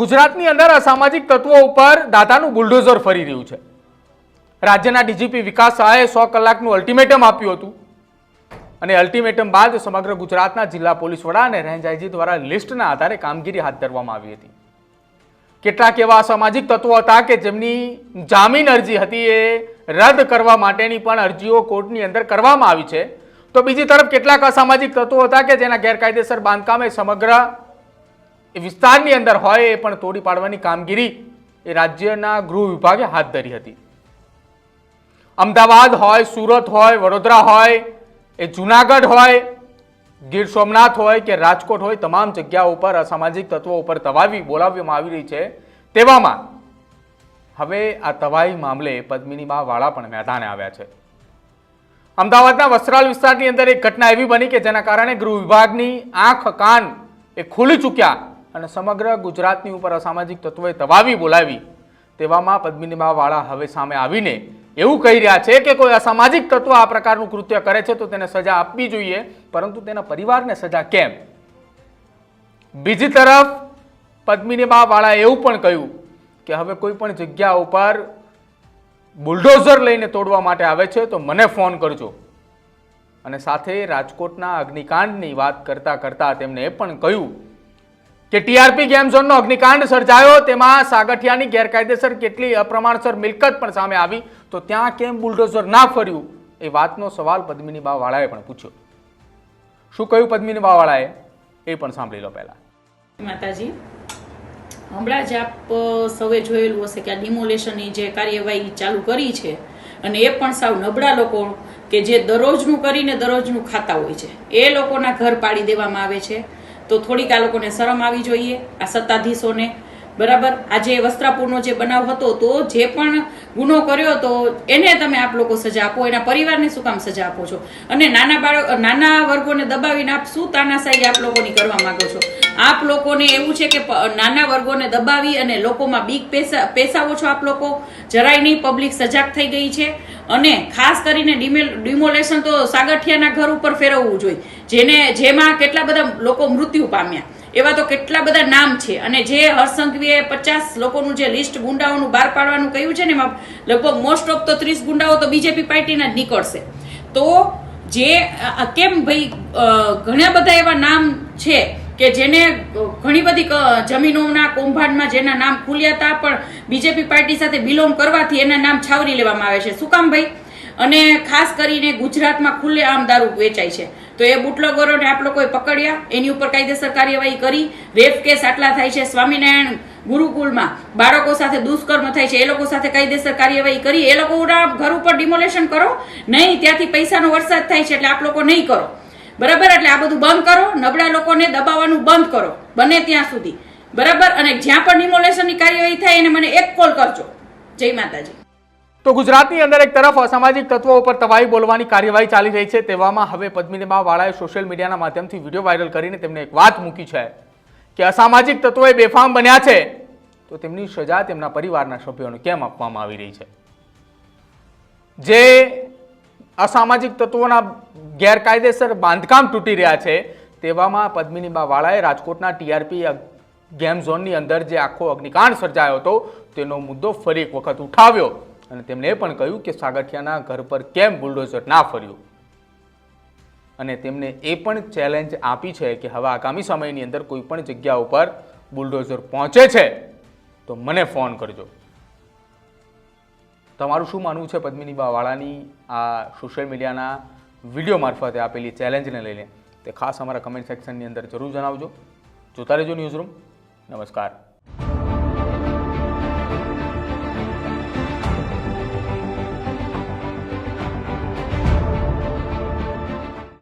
ગુજરાતની અંદર અસામાજિક તત્વો ઉપર દાદાનું બુલડોઝર ફરી રહ્યું છે. રાજ્યના ડીજીપી વિકાસ શાહે સો કલાકનું અલ્ટિમેટમ આપ્યું હતું. અને અલ્ટિમેટમ બાદ સમગ્ર ગુજરાતના જિલ્લા પોલીસ વડા અને રેન્જ દ્વારા લિસ્ટના આધારે કામગીરી હાથ ધરવામાં આવી હતી. કેટલાક એવા અસામાજિક તત્વો હતા કે જેમની જામીન અરજી હતી એ રદ કરવા માટેની પણ અરજીઓ કોર્ટની અંદર કરવામાં આવી છે. તો બીજી તરફ કેટલાક અસામાજિક તત્વો હતા કે જેના ગેરકાયદેસર બાંધકામે સમગ્ર એ વિસ્તારની અંદર હોય એ પણ તોડી પાડવાની કામગીરી એ રાજ્યના ગૃહ વિભાગે હાથ ધરી હતી. અમદાવાદ હોય, સુરત હોય, વડોદરા હોય, એ જુનાગઢ હોય, ગીર સોમનાથ હોય કે રાજકોટ હોય, તમામ જગ્યાઓ ઉપર અસામાજિક તત્વો ઉપર તવાવી બોલાવવામાં આવી રહી છે. તેવામાં હવે આ તવાઈ મામલે પદ્મિની વાળા પણ મેદાને આવ્યા છે. અમદાવાદના વસ્ત્રાલ વિસ્તારની અંદર એક ઘટના એવી બની કે જેના કારણે ગૃહ વિભાગની આંખ કાન એ ખુલી ચૂક્યા. અને સમગ્ર ગુજરાતની ઉપર અસામાજિક તત્વોએ તવાવી બોલાવી તેવામાં પદ્મિનીબાવાળા હવે સામે આવીને એવું કહી રહ્યા છે કે કોઈ અસામાજિક તત્વ આ પ્રકારનું કૃત્ય કરે છે તો તેને સજા આપવી જોઈએ, પરંતુ તેના પરિવારને સજા કેમ? બીજી તરફ, પદ્મિનીબાવાળાએ એવું પણ કહ્યું કે હવે કોઈ પણ જગ્યા ઉપર બુલડોઝર લઈને તોડવા માટે આવે છે તો મને ફોન કરજો. અને સાથે રાજકોટના અગ્નિકાંડની વાત કરતા કરતા તેમણે એ પણ કહ્યું કે ટીઆરપી ગેમ ઝોનનો અગ્નિકાંડ સર્જાયો, તેમાં સાગઠિયાની ગેરકાયદેસર કેટલી અપ્રમાણસર મિલકત પણ સામે આવી? તો ત્યાં કેમ બુલડોઝર ના ફર્યું? એ વાતનો સવાલ પદ્મિની બાવાળાએ પણ પૂછ્યો. શું કહ્યું પદ્મિની બાવાળાએ? એ પણ સાંભળી લો પહેલા. માતાજી, હમણાં જ આપ સૌએ જોયેલું હશે કે આ ડિમોલેશનની જે કાર્યવાહી ચાલુ કરી છે, અને એ પણ સાવ નબળા લોકો કે જે દરરોજનું કરીને દરરોજનું ખાતા હોય છે, એ લોકોના ઘર પાડી દેવામાં આવે છે. તો થોડીક આ લોકોને શરમ આવી જોઈએ, આ સત્તાધીશોને. બરાબર? આજે વસ્ત્રાપુરનો જે બનાવ હતો, તો જે પણ ગુનો કર્યો તો એને તમે આપ લોકો સજા આપો, એના પરિવારને શું કામ સજા આપો છો? અને નાના બાળક, નાના વર્ગોને દબાવીને આપ શું તાનાશાહી આપ લોકોની કરવા માંગો છો? આપ લોકોને એવું છે કે નાના વર્ગોને દબાવી અને લોકોમાં બીક પેસા, પેસાવો છો આપ લોકો? જરાય નહીં, પબ્લિક સજાગ થઈ ગઈ છે. અને ખાસ કરીને ડિમેલ, ડિમોલેશન તો સાગઠિયાના ઘર ઉપર ફેરવવું જોઈએ. જેને, જેમાં કેટલા બધા લોકો મૃત્યુ પામ્યા. એવા તો કેટલા બધા નામ છે. અને જે હર્ષસંઘવીએ પચાસ લોકોનું જે લિસ્ટ ગુંડાઓનું બહાર પાડવાનું કહ્યું છે ને એમાં લગભગ મોસ્ટ ઓફ તો ત્રીસ ગુંડાઓ તો બીજેપી પાર્ટીના જ નીકળશે. તો જે કેમ ભાઈ ઘણા બધા એવા નામ છે કે જેને ઘણી બધી જમીનોના કૌભાંડમાં જેના નામ ખુલ્યા હતા, પણ બીજેપી પાર્ટી સાથે બિલોંગ કરવાથી એના નામ છાવરી લેવામાં આવે છે. શું કામ ભાઈ? અને ખાસ કરીને ગુજરાતમાં ખુલ્લે આમ દારૂ વેચાય છે. તો એ બુટલોગરોને આપ લોકોએ પકડ્યા, એની ઉપર કાયદેસર કાર્યવાહી કરી. રેપ કેસ આટલા થાય છે. સ્વામિનારાયણ ગુરુકુળમાં બાળકો સાથે દુષ્કર્મ થાય છે. એ લોકો સાથે કાયદેસર કાર્યવાહી કરી. એ લોકોના ઘર ઉપર ડિમોલેશન કરો. નહીં, ત્યાંથી પૈસાનો વરસાદ થાય છે, એટલે આપ લોકો નહીં કરો. બરાબર? એટલે આ બધું બંધ કરો, નબળા લોકોને દબાવવાનું બંધ કરો, બને ત્યાં સુધી. બરાબર? અને જ્યાં પણ ડિમોલેશનની કાર્યવાહી થાય, એને મને એક કોલ કરજો. જય માતાજી. તો ગુજરાતની અંદર એક તરફ અસામાજિક તત્વો ઉપર તવાઈ બોલવાની કાર્યવાહી ચાલી રહી છે, તેવામાં હવે પદ્મિનીબા વાળાએ સોશિયલ મીડિયાના માધ્યમથી વીડિયો વાયરલ કરીને તેમને એક વાત મૂકી છે કે અસામાજિક તત્વોએ બેફામ બન્યા છે. તો તેમની સજા તેમના પરિવારના સભ્યોને કેમ આપવામાં આવી રહી છે? જે અસામાજિક તત્વોના ગેરકાયદેસર બાંધકામ તૂટી રહ્યા છે. તેવામાં પદ્મિનીબા વાળાએ રાજકોટના ટીઆરપી ગેમ ઝોનની અંદર જે આખો અગ્નિકાંડ સર્જાયો હતો, તેનો મુદ્દો ફરી એક વખત ઉઠાવ્યો. અને તેમણે એ પણ કહ્યું કે સાગઠિયાના ઘર પર કેમ બુલડોઝર ના ફર્યું. અને તેમને એ પણ ચેલેન્જ આપી છે કે હવે આગામી સમયની અંદર કોઈ પણ જગ્યા ઉપર બુલડોઝર પહોંચે છે. તો મને ફોન કરજો. તમારું શું માનવું છે પદ્મિનીબા વાળાની આ સોશિયલ મીડિયાના વીડિયો મારફતે આપેલી ચેલેન્જને લઈને તે ખાસ અમારા કમેન્ટ સેક્શનની અંદર જરૂર જણાવજો. જોતા રહેજો ન્યૂઝ રૂમ નમસ્કાર.